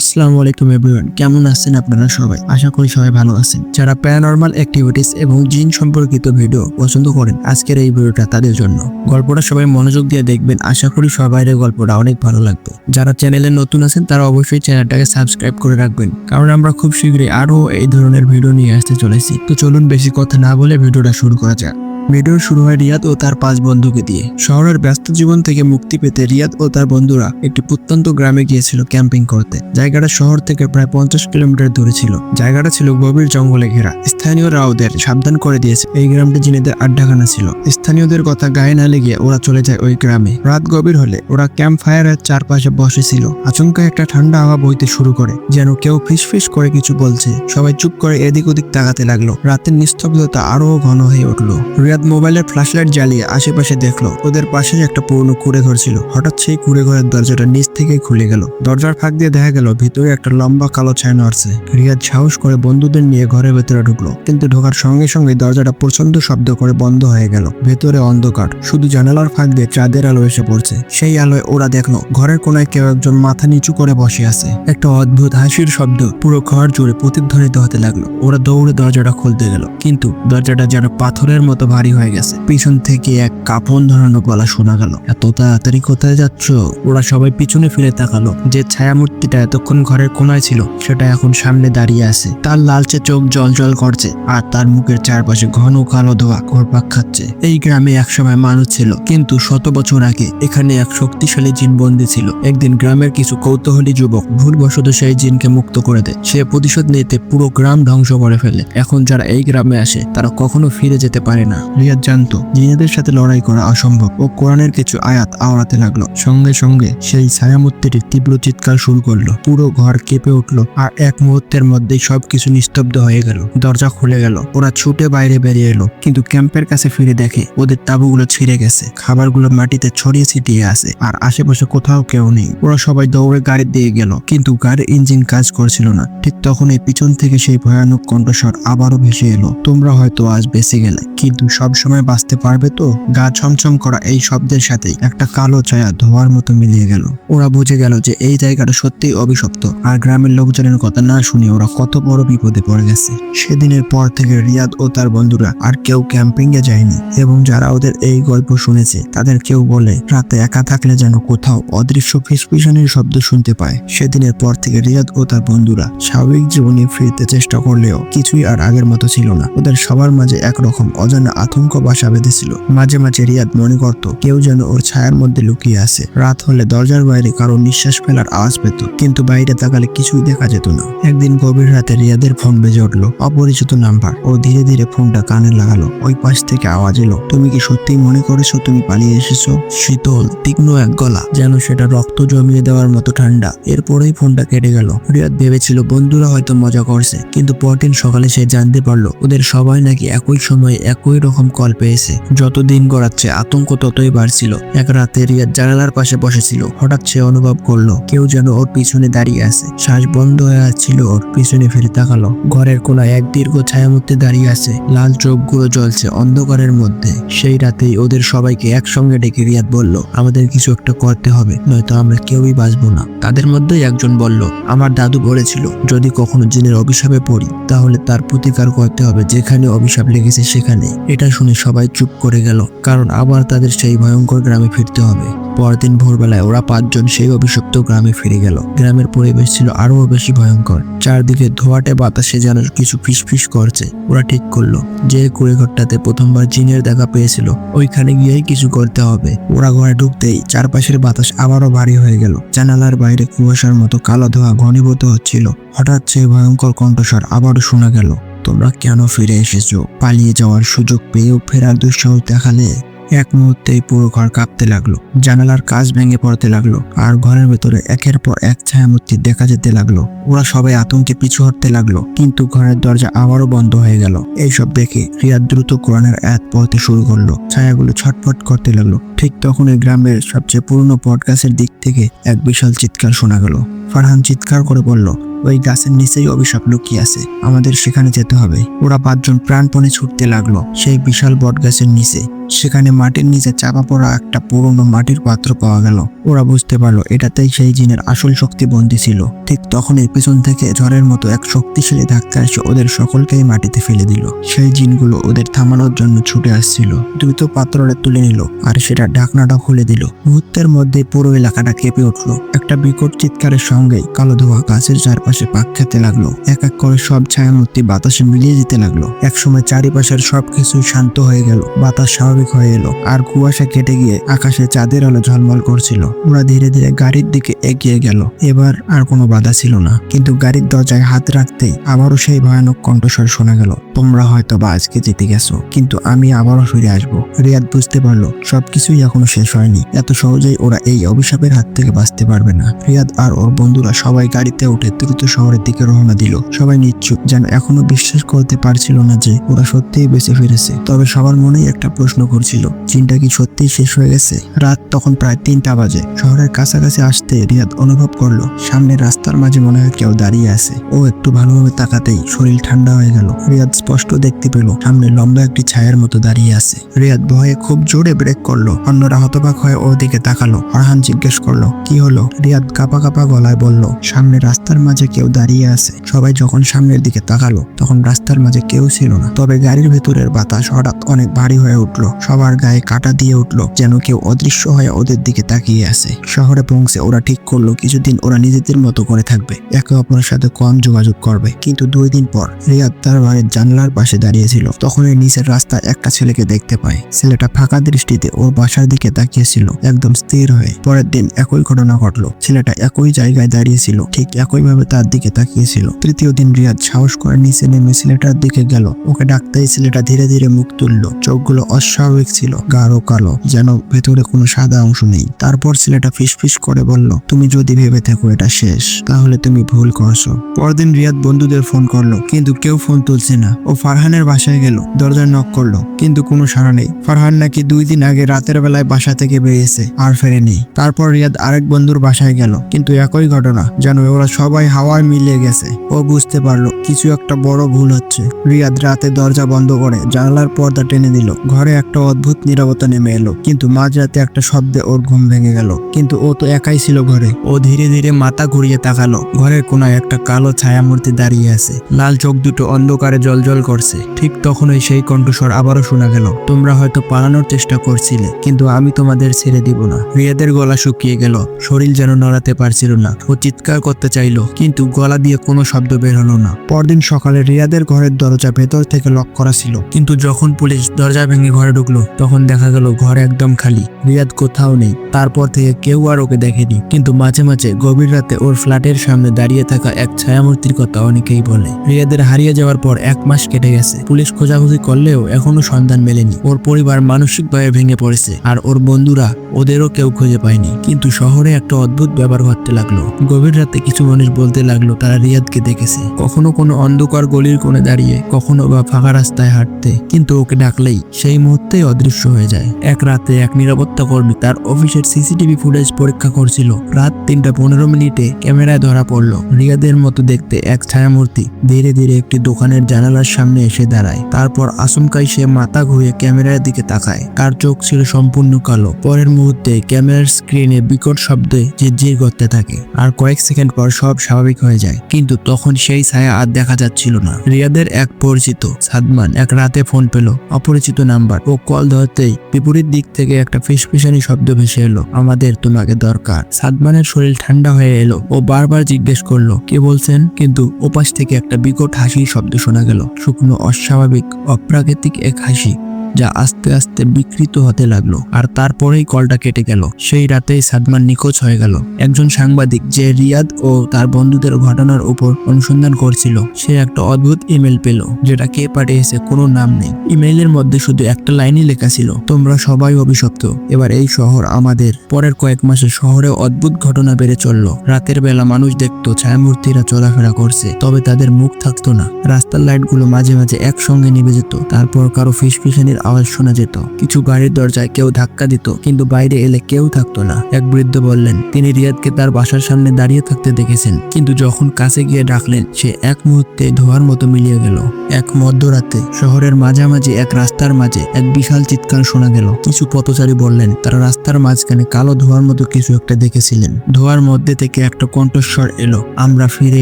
আসসালামু আলাইকুম এভরিওয়ান, কেমন আছেন আপনারা সবাই? আশা করি সবাই ভালো আছেন। যারা প্যারানর্মাল অ্যাক্টিভিটিস এবং জিন সম্পর্কিত ভিডিও পছন্দ করেন, আজকের এই ভিডিওটা তাদের জন্য। গল্পটা সবাই মনোযোগ দিয়ে দেখবেন, আশা করি সবাইয়ের গল্পটা অনেক ভালো লাগবে। যারা চ্যানেলে নতুন আছেন, তারা অবশ্যই চ্যানেলটাকে সাবস্ক্রাইব করে রাখবেন, কারণ আমরা খুব শীঘ্রই আরও এই ধরনের ভিডিও নিয়ে আসতে চলেছি। তো চলুন বেশি কথা না বলে ভিডিওটা শুরু করা যাক। ভিডিও শুরু হয় রিয়াদ ও তার পাঁচ বন্ধুকে দিয়ে। শহরের ব্যস্ত জীবন থেকে মুক্তি পেতে রিয়াদ ও তার বন্ধুরা একটি প্রত্যন্ত গ্রামে গিয়েছিল ক্যাম্পিং করতে। জায়গাটা শহর থেকে প্রায় পঞ্চাশ কিলোমিটার দূরে ছিল। জায়গাটা ছিল গভীর জঙ্গলে ঘেরা। স্থানীয়রা ওদের সাবধান করে দিয়েছে। এই গ্রামটি জিনেদের আড্ডাখানা ছিল। স্থানীয়দের কথা গায়ে না লেগে ওরা চলে যায় ওই গ্রামে। রাত গভীর হলে ওরা ক্যাম্প ফায়ারের চারপাশে বসেছিল আচমকা একটা ঠান্ডা হাওয়া বইতে শুরু করে, যেন কেউ ফিসফিস করে কিছু বলছে। সবাই চুপ করে এদিক ওদিক তাকাতে লাগল। রাতের নিস্তব্ধতা আরও ঘন হয়ে উঠল। রিয়াদ মোবাইলের ফ্ল্যাশলাইট জ্বালিয়ে আশেপাশে দেখল, ওদের পাশে একটা পুরনো কুড়ে ঘর ছিল। হঠাৎ সেই কুড়ে ঘরের দরজাটা নিচ থেকেই খুলে গেল। দরজার ফাঁক দিয়ে দেখা গেল, ভিতরে একটা লম্বা কালো ছায়া নড়ছে রিয়াদ সাহস করে বন্ধুদের নিয়ে ঘরের ভেতরে ঢুকলো, কিন্তু ঢোকার সঙ্গে সঙ্গে দরজাটা প্রচণ্ড শব্দ করে বন্ধ হয়ে গেল। ভেতরে অন্ধকার, শুধু জানালার ফাঁক দিয়ে চাঁদের আলো এসে পড়ছে। সেই আলোয় ওরা দেখল, ঘরের কোনায় কেউ একজন মাথা নিচু করে বসে আছে। একটা অদ্ভুত হাসির শব্দ পুরো ঘর জুড়ে প্রতিধ্বনিত হতে লাগল। ওরা দৌড়ে দরজাটা খুলতে গেল, কিন্তু দরজাটা যেন পাথরের মতো ভারী হয়ে গেছে। পিছন থেকে এক কাপন ধরানো গলা শোনা গেল। এত তাড়াতাড়ি কোথায় যাচ্ছ? ওরা সবাই পিছনে ফিরে তাকালো। যে ছায়া মূর্তিটা এতক্ষণ ঘরের কোনায় ছিল, সেটা এখন সামনে দাঁড়িয়ে আছে। তার লালচে চোখ জল জল করছে আর তার মুখের চারপাশে ঘন কালো ধোয়া ঘোরপাক খাচ্ছে। এই গ্রামে একসময় মানুষ ছিল, কিন্তু শত বছর আগে এখানে এক শক্তিশালী জিন বন্দী ছিল। একদিন গ্রামের কিছু কৌতূহলী যুবক ভুলবশত সেই জিনকে মুক্ত করে দেয়। সে প্রতিশোধ নিতে পুরো গ্রাম ধ্বংস করে ফেলে। এখন যারা এই গ্রামে আসে, তারা কখনো ফিরে যেতে পারে না। রিয়াদ জানতো, জিনেদের সাথে লড়াই করা অসম্ভব ও কোরআনের কিছু আয়াত আওড়াতে লাগল। সঙ্গে সঙ্গে সেই ছায়ামূর্তিটি তীব্র চিৎকার শুরু করল। পুরো ঘর কেঁপে উঠল আর এক মুহূর্তের মধ্যেই সবকিছু নিস্তব্ধ হয়ে গেল। দরজা খুলে গেল। ওরা ছুটে বাইরে বেরিয়ে এলো, কিন্তু ক্যাম্পের কাছে ফিরে দেখে ওদের তাঁবুগুলো ছিঁড়ে গেছে। খাবারগুলো মাটিতে ছড়িয়ে ছিটিয়ে আছে আর আশেপাশে কোথাও কেউ নেই। ওরা সবাই দৌড়ে গাড়ির দিয়ে গেল, কিন্তু গাড়ির ইঞ্জিন কাজ করছিল না। ঠিক তখনই পিছন থেকে সেই ভয়ানক কণ্ঠস্বর আবারও ভেসে এলো। তোমরা হয়তো আজ বেঁচে গেলে, কিন্তু সব সময় বাঁচতে পারবে তো? গা ছমছম করা এই শব্দের সাথে একটা কালো ছায়া ধোয়ার মতো মিলিয়ে গেল। ওরা বুঝে গেল যে এই জায়গাটা সত্যিই অভিশপ্ত। আর গ্রামের লোকজনের কথা না শুনে ওরা কত বড় বিপদে পড়ে গেছে। সেদিনের পর থেকে রিয়াদ ও তার বন্ধুরা আর কেউ ক্যাম্পিং এ যায়নি। এবং যারা ওদের এই গল্প শুনেছে, তাদের কেউ বলে, রাতে একা থাকলে যেন কোথাও অদৃশ্য ফিসফিসানির শব্দ শুনতে পায়। সেদিনের পর থেকে রিয়াদ ও তার বন্ধুরা স্বাভাবিক জীবনে ফিরতে চেষ্টা করলেও কিছুই আর আগের মতো ছিল না। ওদের সবার মাঝে একরকম অজানা আতঙ্ক বাসা বেঁধেছিল মাঝে মাঝে রিয়াদ মনে করত, কেউ যেন ওর ছায়ার মধ্যে লুকিয়ে আছে। রাত হলে দরজার বাইরে কারও নিঃশ্বাস ফেলার আওয়াজ পেত, কিন্তু বাইরে তাকালে কিছুই দেখা যেত না। একদিন গভীর রাতে রিয়াদের ফোন বেজে উঠল, অপরিচিত নাম্বার। ও ধীরে ধীরে ফোনটা কানে লাগালো, ওই পাশ থেকে আওয়াজ এলো, তুমি কি সত্যিই মনে করেছ তুমি পালিয়ে এসেছ? শীতল, তীক্ষ্ণ এক গলা, যেন সেটা রক্ত জমিয়ে দেওয়ার মতো ঠান্ডা। এরপরেই ফোনটা কেটে গেল। রিয়াদ ভেবেছিল, বন্ধুরা হয়তো মজা করছে। কিন্তু পরদিন সকালে সে জানতে পারল, ওদের সবাই নাকি একই সময়ে একই রকম কল পেয়েছে। যত দিন গড়াচ্ছে, আতঙ্ক ততই বাড়ছিল। এক রাতে রিয়াদ জানালার পাশে বসেছিল। হঠাৎ সে অনুভব করল, কেউ যেন ওর পিছনে দাঁড়িয়ে আছে। শ্বাস বন্ধ হয়ে আসছিল ওর। পিছনে ফিরে তাকালো। ঘরের কোনায় এক দীর্ঘ ছায়ামূর্তি দাঁড়িয়ে আছে। লাল চোখগুলো জ্বলছে অন্ধকারের মধ্যে। সেই রাতেই ওদের সবাইকে একসঙ্গে ডেকে রিয়াদ বলল, আমাদের কিছু একটা করতে হবে, নয়তো আমরা কেউই বাঁচবো না। তাদের মধ্যেই একজন বলল, আমার দাদু বলেছিল, যদি কখনো জিনের অভিশাপে পড়ি, তাহলে তার প্রতিকার করতে হবে। যেখানে অভিশাপ লেগেছে সেখানে। এটা শুনে সবাই চুপ করে গেল, কারণ আবার তাদের সেই ভয়ঙ্কর গ্রামে ফিরতে হবে। পরদিন ভোরবেলায় ওরা পাঁচজন সেই অভিশপ্ত গ্রামে ফিরে গেল। গ্রামের পরিবেশ ছিল আরও বেশি ভয়ঙ্কর। চারদিকে ধোয়াটে বাতাসে যেন কিছু ফিসফিস করছে। ওরা ঠিক করল, যে কুড়েঘরটাতে প্রথমবার জিনের দেখা পেয়েছিল, ওইখানে গিয়েই কিছু করতে হবে। ওরা ঘরে ঢুকতেই চারপাশের বাতাস আবারও ভারী হয়ে গেল। জানালার বাইরে কুয়াশার মতো কালো ধোয়া ঘনীভূত হচ্ছিল। হঠাৎ সেই ভয়ঙ্কর কণ্ঠস্বর আবারও শোনা গেল। তোমরা কেন ফিরে এসেছ? পালিয়ে যাওয়ার সুযোগ পেয়েও ফেরার দুঃসাহস দেখালে এক মুহূর্তেই পুরো ঘর কাঁপতে লাগল। জানালার কাজ ভেঙে পড়তে লাগল আর ঘরের ভেতরে একের পর এক ছায়ামূর্তি দেখা যেতে লাগল। ওরা সবাই আতঙ্কে পিছু হটতে লাগল, কিন্তু ঘরের দরজা আবারও বন্ধ হয়ে গেল। এইসব দেখে রিয়াদ দ্রুত কোরআনের এক পড়তে শুরু করল। ছায়াগুলো ছটফট করতে লাগল। ঠিক তখনই গ্রামের সবচেয়ে পুরনো পডকাস্টের দিক থেকে এক বিশাল চিৎকার শোনা গেল। ফারহান চিৎকার করে বলল ওই গাছের নিচেই অভিশাপ লুকিয়ে আছে। আমাদের সেখানে যেতে হবে। ওরা পাঁচজন প্রাণপণে ছুটতে লাগল সেই বিশাল বট গাছের নিচে। সেখানে মাটির নিচে চাপা পড়া একটা পুরনো মাটির পাত্র পাওয়া গেল। ওরা বুঝতে পারল এটাতেই সেই জিনের আসল শক্তি বন্দী ছিল। ঠিক তখনই পেছন থেকে ঝড়ের মতো এক শক্তিশালী ধাক্কা এসে ওদের সকলকেই মাটিতে ফেলে দিল। সেই জিনগুলো ওদের থামানোর জন্য ছুটে আসছিল। দ্রুত পাত্রটা তুলে নিল আর সেটা ঢাকনাটা খুলে দিল। মুহূর্তের মধ্যে পুরো এলাকাটা কেঁপে উঠল। একটা বিকট চিৎকারের সঙ্গেই কালো ধোয়া গাছের চারপাশে পাক খেতে লাগল। এক এক করে সব ছায়ামূর্তি বাতাসে মিলিয়ে যেতে লাগল। একসময় চারিপাশের সবকিছু শান্ত হয়ে গেল। বাতাস স্বাভাবিক হয়ে এলো আর কুয়াশা কেটে গিয়ে আকাশে চাঁদের আলো ঝলমল করছিল। ওরা ধীরে ধীরে গাড়ির দিকে এগিয়ে গেল। এবার আর কোনো বাধা ছিল না। কিন্তু গাড়ির দরজায় হাত রাখতেই আবারও সেই ভয়ানক কণ্ঠস্বর শোনা গেল। তোমরা হয়তো বা আজকে জিতে গেছো, কিন্তু আমি আবারও ফিরে আসব। রিয়াদ বুঝতে পারল, সবকিছুই এখনও শেষ হয়নি। এত সহজেই ওরা এই অভিশাপের হাত থেকে বাঁচতে পারবে না। রিয়াদ আর ওর বন্ধুরা সবাই গাড়িতে উঠে দ্রুত শহরের দিকে রওনা দিল। সবাই নিশ্চুপ, যেন এখনও বিশ্বাস করতে পারছিল না যে ওরা সত্যিই বেঁচে ফিরেছে। তবে সবার মনেই একটা প্রশ্ন করছিল চিন্তা কি সত্যিই শেষ হয়ে গেছে? রাত তখন প্রায় তিনটা বাজে। শহরের কাছাকাছি আসতে রিয়াদ অনুভব করল সামনে রাস্তার মাঝে মনে হয় কেউ দাঁড়িয়ে আছে। ও একটু ভালোভাবে তাকাতেই শরীর ঠান্ডা হয়ে গেল। রিয়াদ স্পষ্ট দেখতে পেল, সামনে লম্বা একটি ছায়ার মতো দাঁড়িয়ে আছে। রিয়াদ ভয়ে খুব জোরে ব্রেক করল। অন্যরা হতবাক হয়ে ওর দিকে তাকালো। ফারহান জিজ্ঞেস করল, কি হলো? রিয়াদ কাপা কাপা গলায় বলল, সামনে রাস্তার মাঝে কেউ দাঁড়িয়ে আছে। সবাই যখন সামনের দিকে তাকালো, তখন রাস্তার মাঝে কেউ ছিল না। তবে গাড়ির ভেতরের বাতাস হঠাৎ অনেক ভারী হয়ে উঠল। সবার গায়ে কাটা দিয়ে উঠল, যেন কেউ অদৃশ্য হয়ে ওদের দিকে তাকিয়ে আছে। শহরে পৌঁছে ওরা ঠিক করল, কিছুদিন ওরা নিজেদের মতো করে থাকবে। একে অপরের সাথে কম যোগাযোগ করবে। কিন্তু দুই দিন পর রিয়াদ তার বাড়ির জানলার পাশে দাঁড়িয়েছিল। তখনই নিচের রাস্তায় একটা ছেলেকে দেখতে পায়। ছেলেটা ফাঁকা দৃষ্টিতে ওর বাসার দিকে তাকিয়েছিল, একদম স্থির হয়ে। পরের দিন একই ঘটনা ঘটলো। ছেলেটা একই জায়গায় দাঁড়িয়েছিল, ঠিক একইভাবে তার দিকে তাকিয়েছিল। তৃতীয় দিন রিয়াদ সাহস করে নিচে নেমে ছেলেটার দিকে গেল। ওকে ডাকতেই ছেলেটা ধীরে ধীরে মুখ তুললো। চোখগুলো অস্বাভাবিক ছিল, গাঢ় কালো, যেন ভেতরে কোনো সাদা অংশ নেই। তারপর ছেলেটা ফিসফিস করে বলল, তুমি যদি ভেবে থাকো এটা শেষ। তাহলে তুমি ভুল করছ। পরদিন রিয়াদ বন্ধুদের ফোন করল, কিন্তু কেউ ফোন তুলছে না। ও ফারহানের বাসায় গেল। দরজায় নক করল, কিন্তু কোনো সাড়া নেই। ফারহান নাকি দুই দিন আগে রাতের বেলায় বাসা থেকে বেরিয়েছে, আর ফেরেনি। তারপর রিয়াদ আরেক বন্ধুর বাসায় গেল, কিন্তু একই ঘটনা, যেন ওরা সবাই হাওয়ায় মিলিয়ে গেছে। ও বুঝতে পারল, কিছু একটা বড় ভুল হচ্ছে। রিয়াদ রাতে দরজা বন্ধ করে জানালার পর্দা টেনে দিল। ঘরে একটা অদ্ভুত নীরবতা নেমে এলো, কিন্তু মাঝরাতে একটা শব্দে ওর ঘুম ভেঙে গেল। কিন্তু ও তো একাই ছিল ঘরে। ও ধীরে ধীরে মাথা ঘুরিয়ে তাকালো। ঘরের কোনায় একটা কালো ছায়ামূর্তি দাঁড়িয়ে আছে। লাল চোখ দুটো অন্ধকারে জলজল করছে। ঠিক তখনই সেই কণ্ঠস্বর আবারও শোনা গেল। তোমরা হয়তো পালানোর চেষ্টা করছিলে, কিন্তু আমি তোমাদের ছেড়ে দিব না। রিয়াদের গলা শুকিয়ে গেল। শরীর যেন নড়াতে পারছিল না। ও চিৎকার করতে চাইলো, কিন্তু গলা দিয়ে কোনো শব্দ বের হলো না। পরদিন সকালে রিয়াদের ঘরের দরজা ভেতর থেকে লক করা ছিল। কিন্তু যখন পুলিশ দরজা ভেঙে ঘরে ঢুকলো, তখন দেখা গেল ঘর একদম খালি। রিয়াদ কোথাও নেই। তারপর থেকে কেউ আর ওকে দেখেনি। কিন্তু মাঝে মাঝে গভীর রাতে ওর ফ্ল্যাটের সামনে দাঁড়িয়ে থাকা এক ছায়ামূর্তির কথা অনেকেই বলে। রিয়াদের হারিয়ে যাওয়ার পর এক মাস কেটে গেছে। পুলিশ খোঁজাখুঁজি করলেও এখনও সন্ধান মেলেনি। ওর পরিবার মানসিকভাবে ভেঙে পড়েছে আর ওর বন্ধুরা ওদেরও কেউ খুঁজে পায়নি। কিন্তু শহরে একটা অদ্ভুত ব্যাপার ঘটতে লাগল। গভীর রাতে কিছু মানুষ বলতে লাগল তারা রিয়াদকে দেখেছে। কখনো কোনো অন্ধকার গলির কোণে দাঁড়িয়ে, কখনো বা ফাঁকা রাস্তায় হাঁটতে। কিন্তু ওকে ডাকলেই সেই মুহূর্তেই অদৃশ্য হয়ে যায়। এক রাতে এক নিরাপত্তা কর্মী তার অফিসের সিসিটিভি ফুটেজ পরীক্ষা করছিল। রাত তিনটা পনেরো মিনিটে ক্যামেরায় ধরা পড়ল। রিয়াদের মতো দেখতে এক ছায়ামূর্তি। ধীরে ধীরে একটি দোকানের জানালার সামনে এসে দাঁড়ায়। তারপর আচমকাই সে মাথা ঘুরিয়ে ক্যামেরার দিকে তাকায়। তার চোখ ছিল সম্পূর্ণ কালো। পরের মুহূর্তে ক্যামেরার স্ক্রিনে বিকট শব্দে ঝিরঝির করতে থাকে। আর কয়েক সেকেন্ড পর সব স্বাভাবিক হয়ে যায়। কিন্তু তখন সেই ছায়া আর দেখা যাচ্ছিল না। রিয়াদের এক পরিচিত, সাদমান, এক রাতে ফোন পেল। অপরিচিত নাম্বার ও কল ধরতেই বিপরীত দিক থেকে একটা ফিসফিসানি শব্দ ভেসে এলো। আমাদের তোমাকে দরকার। সাদমানের শরীর ঠান্ডা হয়ে এলো ও বারবার জিজ্ঞেস করল, কে বলছেন? কিন্তু ওপাশ থেকে একটা বিকট হাসির শব্দ শোনা গেল। শুকনো অস্বাভাবিক অপ্রাকৃতিক এক হাসি। যা আস্তে আস্তে বিকৃত হতে লাগল। আর তারপরেই কলটা কেটে গেল। সেই রাতেই সাদমান নিখোঁজ হয়ে গেল। একজন সাংবাদিক যে রিয়াদ ও তার বন্ধুদের ঘটনার উপর অনুসন্ধান করছিল, সে একটা অদ্ভুত ইমেল পেল, যেটা কে পাঠিয়েছে কোনো নাম নেই। ইমেইলের মধ্যে শুধু একটা লাইনই লেখা ছিল, তোমরা সবাই অভিশপ্ত। এবার এই শহর আমাদের। পরের কয়েক মাসে শহরে অদ্ভুত ঘটনা বেড়ে চলল। রাতের বেলা মানুষ দেখতো ছায়ামূর্তিরা চলাফেরা করছে, তবে তাদের মুখ থাকতো না। রাস্তার লাইটগুলো মাঝে মাঝে একসঙ্গে নিভে যেত, তারপর কারও ফিসফিসানির আওয়াজ শোনা যেত। কিছু গাড়ির দরজায় কেউ ধাক্কা দিত, কিন্তু বাইরে এলে কেউ থাকতো না। এক বৃদ্ধ বললেন, তিনি রিয়াদকে তার বাসার সামনে দাঁড়িয়ে থাকতে দেখেছেন। কিন্তু যখন কাছে গিয়ে ডাকলেন, সে এক মুহূর্তে ধোয়ার মতো মিলিয়ে গেল। এক মধ্যরাতে শহরের মাঝামাঝি এক রাস্তার মাঝে এক বিশাল চিৎকার শোনা গেল। কিছু পথচারী বললেন, তারা রাস্তার মাঝখানে কালো ধোয়ার মতো কিছু একটা দেখেছিলেন। ধোয়ার মধ্যে থেকে একটা কণ্ঠস্বর এলো, আমরা ফিরে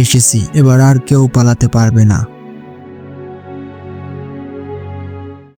এসেছি, এবার আর কেউ পালাতে পারবে না।